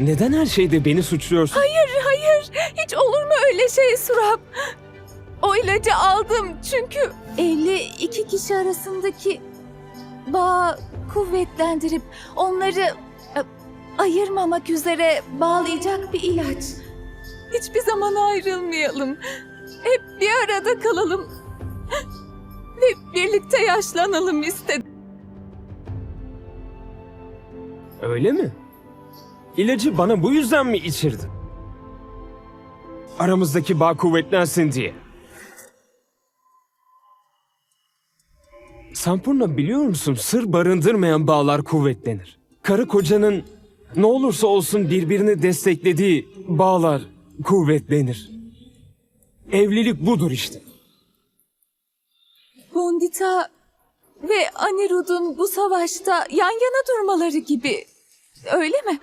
Neden her şeyde beni suçluyorsun? Hayır, hayır. Hiç olur mu öyle şey Surap? O ilacı aldım çünkü 52 kişi arasındaki bağı kuvvetlendirip onları e, ayırmamak üzere bağlayacak bir ilaç. Hiçbir zaman ayrılmayalım. Hep bir arada kalalım. Ve birlikte yaşlanalım istedim. Öyle mi? İlacı bana bu yüzden mi içirdin? Aramızdaki bağ kuvvetlensin diye. Sampurna biliyor musun sır barındırmayan bağlar kuvvetlenir. Karı kocanın ne olursa olsun birbirini desteklediği bağlar kuvvetlenir. Evlilik budur işte. Bondita ve Anirud'un bu savaşta yan yana durmaları gibi. Öyle mi?